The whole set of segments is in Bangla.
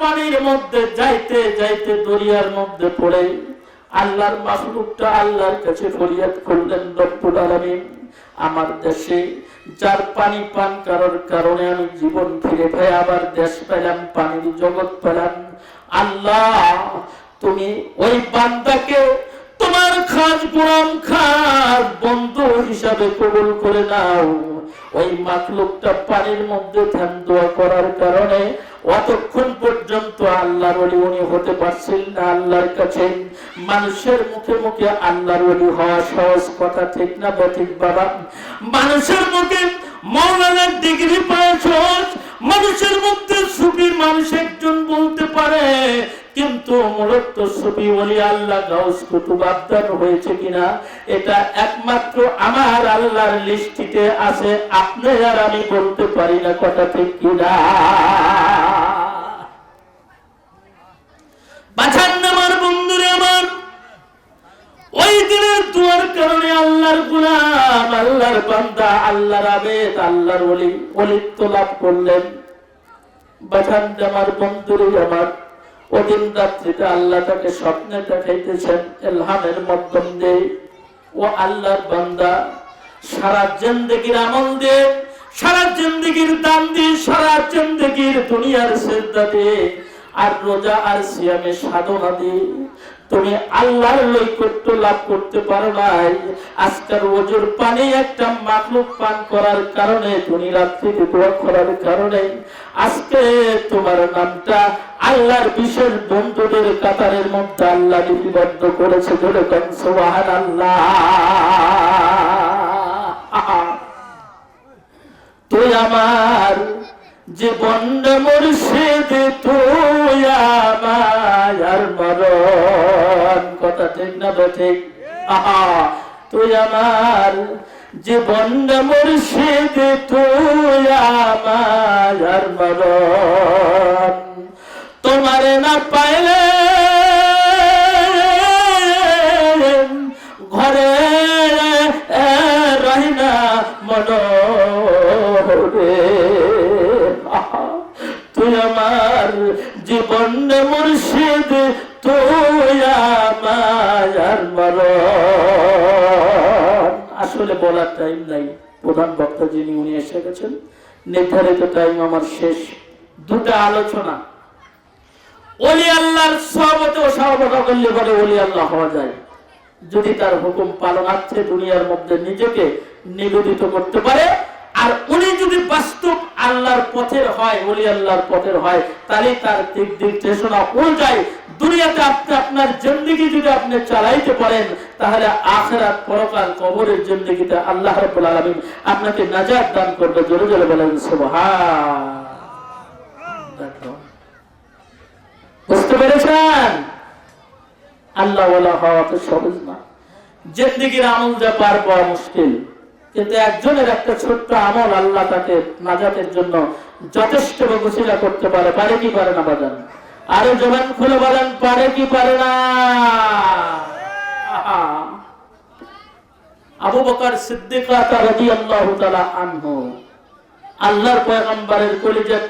পানির মধ্যে, যাইতে যাইতে দরিয়ার মধ্যে পড়ে। আল্লাহর মাহলুকটা আল্লাহর কাছে ফরিয়াদ করলেন, রব্বুল আলমিন। আমার দেশে যার পানি পান করার কারণে আমি জীবন ফিরে পাই, আবার দেশ পেলাম, পানির জগৎ পেলাম। আল্লাহ, তুমি ওই বান্দাকে তোমার খাজ পুরাম খাজ বন্ধু হিসাবে কবুল করে নাও। ওই মাখলুকটা পানির মধ্যে ধ্যান দোয়া করার কারণে অতক্ষণ পর্যন্ত আল্লাহর ওলি উনি হতে পারছেন না আল্লাহর কাছে। মানুষের মুখে মুখে আল্লাহর ওলি হওয়া সহজ কথা, ঠিক না ঠিক বাবা? মানুষের মুখে মৌলানার ডিগ্রি পাওয়া সহজ। মানুষের মধ্যে সুফি মানুষ একজন বলতে পারে কিন্তু মূলত সুফি ওলি আল্লাহ গাউস কুতুব আবদার হয়েছে কিনা, এটা একমাত্র আমার আল্লাহর লিস্টিতে আছে, আপনি আর আমি বলতে পারি না কথা ঠিক কিনা। বাছান আমার বন্ধুরে আমার, ওই দিনের দুয়ার কারণে আল্লাহর গুলাম, আল্লাহর বান্দা, আল্লাহর আবেদ, আল্লাহর ওলি অলিত্ব লাভ করলেন। বাছান আমার বন্ধুরে আমার ওদিন রাত্রিতে আল্লাহ তাকে স্বপ্নে দেখাইতেছেন, এলহামের মাধ্যম দিয়ে, ও আল্লাহর বান্দা, সারা জিন্দগির আমল দিয়ে, সারা জিন্দগির দান দিয়ে, সারা জিন্দগির দুনিয়ার শ্রদ্ধা দিয়ে আর রোজা আর সিয়ামে সাধনা দিয়ে তুমি আল্লাহর লৈকট্য লাভ করতে পারো নাই। আজকের ওজোর পানি একটা মাখলুক পান করার কারণে, তুমি রাত্রি দোয়া করার কারণে, আজকে তোমার নামটা আল্লাহর বিশেষ বন্ধুদের কাতারের মধ্যে আল্লাহ লিপিবদ্ধ করেছে কেন সোহান আল্লাহ তুই আমার জীবন মুর্শিদ, তুই আমার কথা ঠিক না ঠিক আহা, তুই আমার জীবন মুর্শিদ, তুই আমার মরণ। তোমার না পাইলে ঘরে রহি না মনোরে। তুই আমার জীবন মুর্শিদ, তুই বলার টাইম নাই। প্রধান বক্তা যিনি, উনি এসে গেছেন। নির্ধারিত টাইম আমার শেষ। দুটা আলোচনা। অলি আল্লাহর সহমতে ও সহমত করলে বলে ওলি আল্লাহ হওয়া যায়। যদি তার হুকুম পালনার্থে দুনিয়ার মধ্যে নিজেকে নিবেদিত করতে পারে আর উনি যদি বাস্তব আল্লাহর পথের হয়, ওলি আল্লাহর পথের হয়, তাহলে তার দিক নির্দেশনা অনুযায়ী দুনিয়াতে আপনি আপনার জিন্দগি যদি আপনি চালাইতে পারেন, তাহলে আখেরাত পরকাল কবরের জিন্দগিতে আল্লাহ রাব্বুল আলামিন আপনাকে নাজাত দান করবে। জোরে জোরে বলেন সুবহান বুঝতে পেরেছেন? আল্লাহ হওয়া তো সহজ না। জিন্দিগির আমল যা পার পাওয়া মুশকিল। কিন্তু একজনের একটা ছোট্ট আমল আল্লাহ তাকে নাজাতের জন্য যথেষ্ট বসিলা করতে পারে পারে কি পারে না বাজান? আরে জবান খুলে বলেন, পারে কি পারে না? আবু আল্লাহর পয়গম্বরের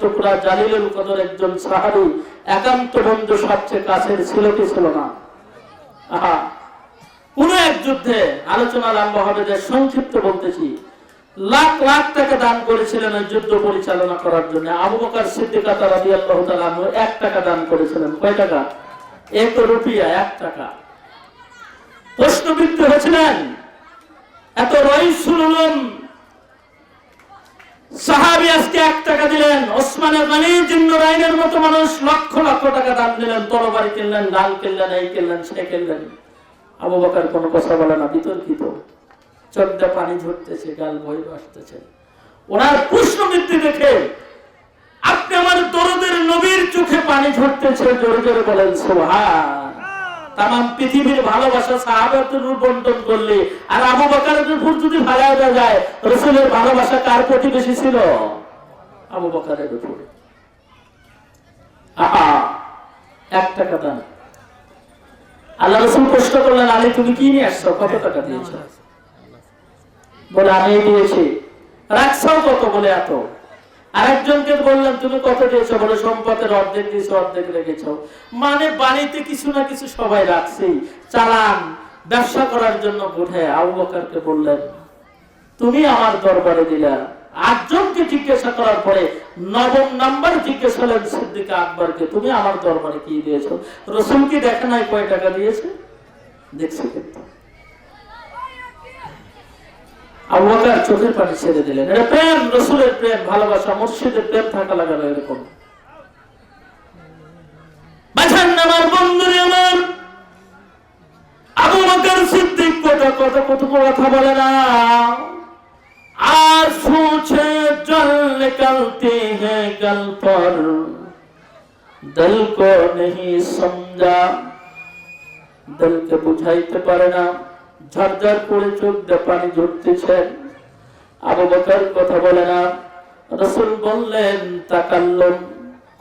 টুকরা জালিলুল কদর একজন সাহাবী, একান্ত বন্ধু সবচেয়ে কাছের ছিল কি ছিল না? আহা। কোন এক যুদ্ধে আলোচনা লম্বা হবে যে সংক্ষিপ্ত বলতেছি। লাখ লাখ টাকা দান করেছিলেন ওই যুদ্ধ পরিচালনা করার জন্য। আবু বকর সিদ্দিকা রাদিয়াল্লাহু তাআলা আনহু এক টাকা দান করেছিলেন। কয় টাকা? এক রুপিয়া, এক টাকা। প্রশ্নবিদ্ধ হয়েছিলেন, এত রইসুল সাহাবি আজকে এক টাকা দিলেন, ওসমানের গানি জিন্নরাইনের মতো মানুষ লক্ষ লক্ষ টাকা দান দিলেন, তরবারি কিনলেন, ডাল কিনলেন, এই কিনলেন, সে কিনলেন। আবু বকার কোনো কথা বলে না, বিতর্কিত। চোখটা পানি ঝরতেছে, গাল বই আসতেছে ওনার প্রশ্নবৃত্তি দেখে আপনি আমার দরদের নবীর চোখে পানি ঝরতেছে, জোরে জোরে বলেন সোহান তাম পৃথিবীর ভালোবাসা সাহাবাদের বন্টন করলে, আর আবু বকারের উপর যদি দেওয়া যায়, রসুলের ভালোবাসা কার প্রতি বেশি ছিল? আবু বকারের উপর। আহা, এক টাকা দান। আল্লাহ রসুল প্রশ্ন করলেন, আলী, তুমি কি নিয়ে আসছো? কত টাকা দিয়েছ? বলে, আমি দিয়েছি। রাখছাও কত বলে এত? আরেকজনকে বললাম, তুমি কত দিয়েছ? বলে, সম্পদের অর্ধেক দিয়েছ, অর্ধেক রেখেছো। মানে বাড়িতে কিছু না কিছু সবাই রাখছেই চালান, ব্যবসা করার জন্য উঠে আবু বকরকে বললেন, তুমি আমার দরবারে দিলা। আটজনকে জিজ্ঞাসা করার পরে নবম নাম্বার জিজ্ঞেস করলেন, সিদ্দিক আকবরকে তুমি আমার দরবারে কি দিয়েছ? রসুন কি দেখে নাই কয় টাকা দিয়েছে? দেখছি কিন্তু। আবুবাকার চোখের পানি ছেড়ে দিলেন। এটা প্রেম, রসুলের প্রেম, ভালোবাসা, মসজিদের প্রেম থাকা লাগানো এরকম। বাছান আমার বন্ধুরে আমার। আবু বকর সিদ্দিক কথা কথা কত কথা বলে না। আর निकलते हैं गल पर दिल को नहीं समझा দিলকে বুঝাইতে পারে না ঝরঝর করে চোখ দিয়ে পানি ঝরতেছেন আবু বকর কথা বলে না রসুল বললেন তাকাল্লুম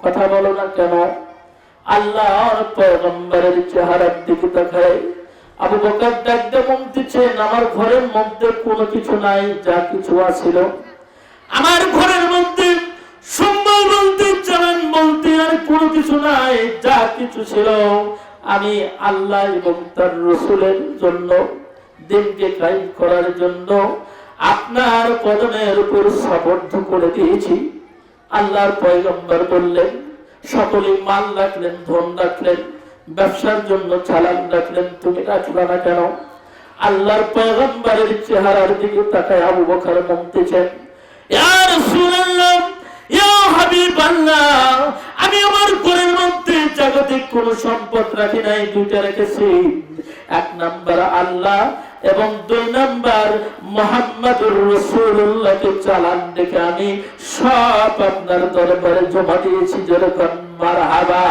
কথা বলো না কেন আল্লাহর পয়গম্বরের চেহারার দিকে তাকায় আবু বকর ডাকতে বলতেছেন আমার ঘরের মধ্যে কোনো কিছু নাই যা কিছু আছিল আমার ঘরের মধ্যে সম্বল বলতে চালান বলতে আর কোনো কিছু নাই, যা কিছু ছিল। আমি আল্লাহ এবং তার রসুলের জন্য, দিনকে কায়েম করার জন্য আপনার কদমের উপর সাবদ্ধ করে দিয়েছি। আল্লাহর পয়গম্বর বললেন সকলে মাল রাখলেন, ধন রাখলেন, ব্যবসার জন্য চালান রাখলেন, তুমি রাখলা না কেন? আল্লাহর পয়গম্বরের চেহারার দিকে তাকায় আবু বকর বলতেছেন আমি আমার ঘরের মধ্যে জাগতিক কোন সম্পদ রাখি নাই, দুইটা রেখেছি। এক নাম্বার আল্লাহ এবং দুই নাম্বার মোহাম্মদুর রসুল্লাহকে চালান দেখে আমি সব আপনার দরবারে জমা দিয়েছি, যেরকম মারহাবা।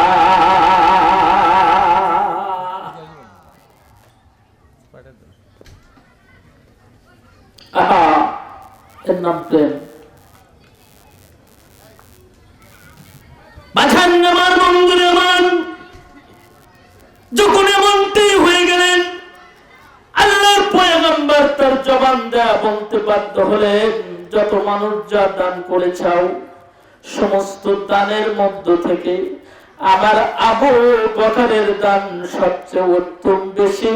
আহা, এর নাম প্রেম। বাছান আমার বন্ধুরে হলেন, যত মানুষ যা দান করেছাও, সমস্ত দানের মধ্য থেকে আমার আবু বকরের দান সবচেয়ে উত্তম বেশি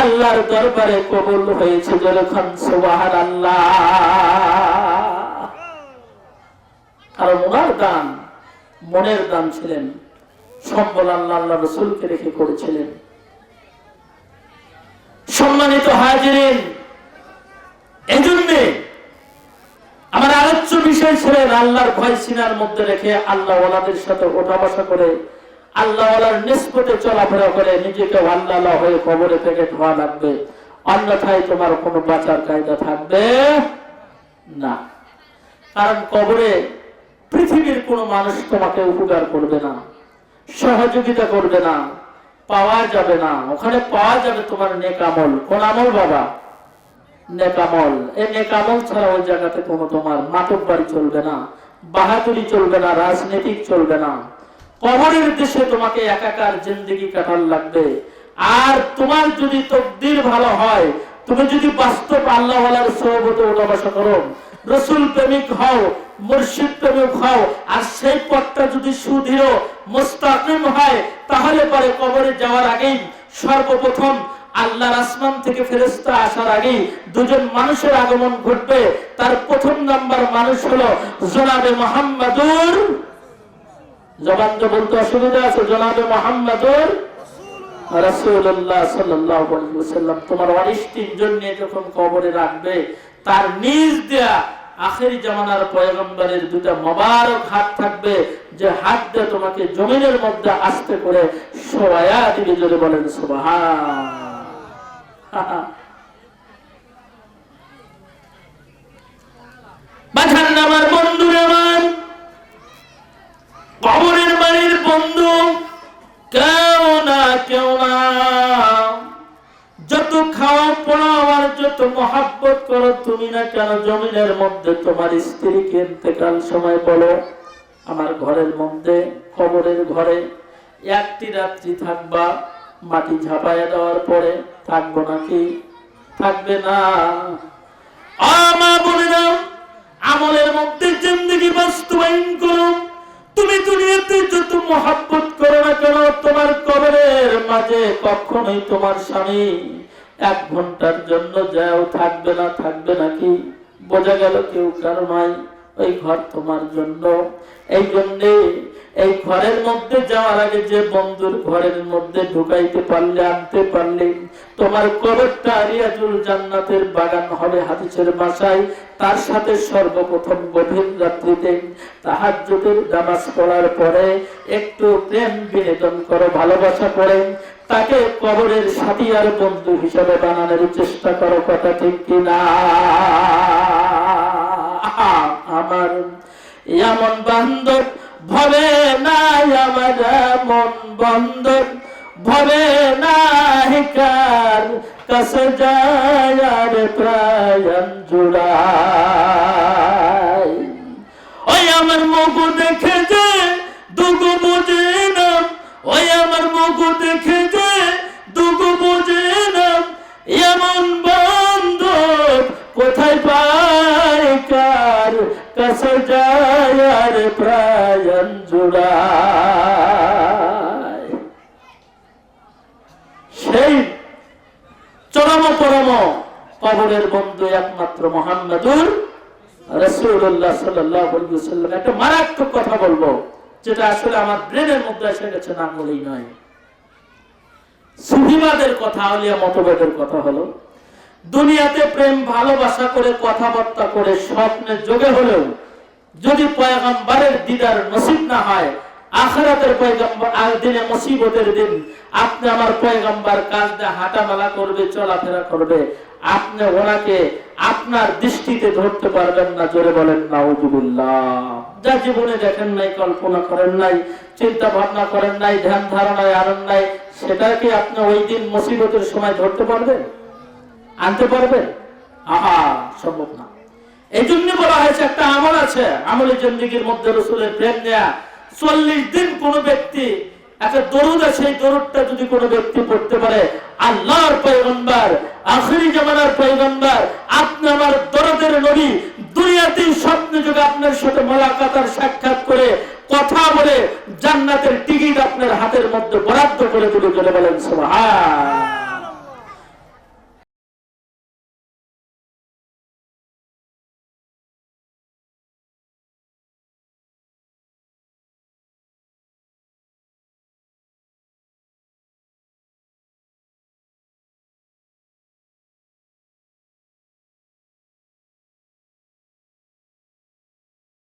আল্লাহর দরবারে কবুল হয়েছে যখন সুবাহান আল্লাহ কারণ ওনার দান মনের দান ছিলেন, সম্বল আল্লাহ আল্লাহ রসুলকে রেখে করেছিলেন। সম্মানিত হাজিরিন এই জন্যে আমার আলোচ্য বিষয় ছিলেন আল্লাহর ভয় সিনার মধ্যে রেখে আল্লাহ ওলাদের সাথে ওঠা বসা করে আল্লাহ ওলার নিষ্পতে চলাফেরা করে নিজেকে আল্লাহ হয়ে কবরে থেকে ধোয়া লাগবে। অন্যথায় তোমার কোনো বাঁচার কায়দা থাকবে না। কারণ কবরে পৃথিবীর কোনো মানুষ তোমাকে উপকার করবে না, সহযোগিতা করবে না, পাওয়া যাবে না। ওখানে পাওয়া যাবে তোমার নেকামল। কোন আমল বাবা? নেকামল। এই নেকামল ছাড়া ওই জায়গাতে তোমার মাতক বাড়ি চলবে না, বাহাদুরি চলবে না, রাজনীতিক চলবে না। কবরের দেশে তোমাকে একাকার জিন্দগি কাটার লাগবে। আর তোমার যদি তকদির ভালো হয়, তুমি যদি বাস্তব আল্লাহ সহবতে ওঠা বসা করো রসুল প্রেমিক হও, মুর্শিদ প্রেমিক হও, আর সেই পথটা যদি সুদৃঢ়, মোস্তাকিম হয়, তাহলে পরে কবরে যাওয়ার আগেই সর্বপ্রথম আল্লাহর আসমান থেকে ফেরেস্তা আসার আগেই দুজন মানুষের আগমন ঘটবে। তার প্রথম নাম্বার মানুষ হলো জনাবে মোহাম্মদুর। জবান তো বলতে অসুবিধা আছে, জনাবে মোহাম্মদুর রাসূলুল্লাহ সাল্লাল্লাহু আলাইহি ওয়াসাল্লাম। তোমার অনিষ্টির জন্য যখন কবরে রাখবে তার নিজ দেয়া আখেরি জামানার পয়গম্বরের দুটা মোবারক হাত থাকবে, যে হাত দিয়ে তোমাকে জমিনের মধ্যে আস্তে করে সোয়া দিবে যদি বলেন, সুবহান বাছান আমার কবরের যত মহাব্বত করো তুমি না কেন? জমিনের মধ্যে তোমার স্ত্রীকে ইন্তেকাল সময় বলো। আমার ঘরের মধ্যে, কবরের ঘরে একটি রাত্রি থাকবা, মাটি ঝাপাইয়া দেওয়ার পরে থাকব নাকি? থাকবে না। আমা বলে দাও, আমলের মধ্যে জিন্দগি বাস্তবায়ন করো। তুমি দুনিয়াতে যত মহাব্বত করো না কেন, তোমার কবরের মাঝে কখনোই তোমার স্বামী এক ঘণ্টার জন্য যাও থাকবে না, থাকবে নাকি বোঝা গেল কেউ কারও নয় ওই ঘর তোমার জন্য। এই জন্যে এই ঘরের মধ্যে যাওয়ার আগে যে বন্ধুর ঘরের মধ্যে ঢুকাইতে পারলে, আনতে পারলে, তোমার কবরটা আরিয়াজুল জান্নাতের বাগান হবে হাদিসের বাসায়। তার সাথে সর্বপ্রথম গভীর রাত্রিতে তাহাজ্জুদের নামাজ পড়ার পরে একটু প্রেম বিনোদন করো, ভালোবাসা করে তাকে কবরের সাথী আর বন্ধু হিসাবে বানানোর চেষ্টা করো, কথা ঠিক কিনা? আমার এমন বান্ধব ভবে না আমার এমন বান্ধব ভবে না হিকার কাছে যায় আর প্রায়ণ জুড়াই ওই আমার মুখ দেখে যে দুগু বুঝে না ওই আমার মুখ দেখে প্রায়ণ জুড়ায় সেই চরম পরম কবরের বন্ধু একমাত্র মোহাম্মদুর রসুল্লাহ একটা মারাত্মক কথা বলব, যেটা আসলে আমার ব্রেনের গেছে, না বলেই নয়। কথা, আলিয়া কথা হলো দুনিয়াতে প্রেম, ভালোবাসা করে, কথাবার্তা করে, স্বপ্নে যোগে হলেও যদি পয়গম্বরের দিদার নসিব না হয়, আখরাতের পয়গম্বর আর দিনে মুসিবতের দিন, আপনি আমার পয়গম্বর কাজ দিয়ে হাঁটামেলা করবে, চলাফেরা করবে, আপনি ওনাকে আপনার দৃষ্টিতে ধরতে পারবেন না, জোরে বলেন, নাউজুবিল্লাহ। যা জীবনে দেখেন নাই, কল্পনা করেন নাই চিন্তা ভাবনা করেন নাই, ধ্যান ধারণায় আনন্দ নাই, সেটাকে আপনি ওই দিন মুসিবতের সময় ধরতে পারবেন? আনতে পারবেন আহা, সম্ভব না। এই জন্য বলা হয়েছে, একটা আমল আছে। আমলের জিন্দিগির মধ্যে রসুলের প্রেম নেয়া। চল্লিশ দিন কোন ব্যক্তি একটা দরুদ আছে সেই দরুদটা যদি কোনো ব্যক্তি পড়তে পারে, আল্লাহর পয়গম্বর, আখরি জামানার পয়গম্বর, আপনি আমার দরদের নবী, দুনিয়াতে স্বপ্নে যুগে আপনার সাথে মোলাকাতার সাক্ষাৎ করে কথা বলে জান্নাতের টিকিট আপনার হাতের মধ্যে বরাদ্দ করে দিলে চলে বলেন, সুবহান।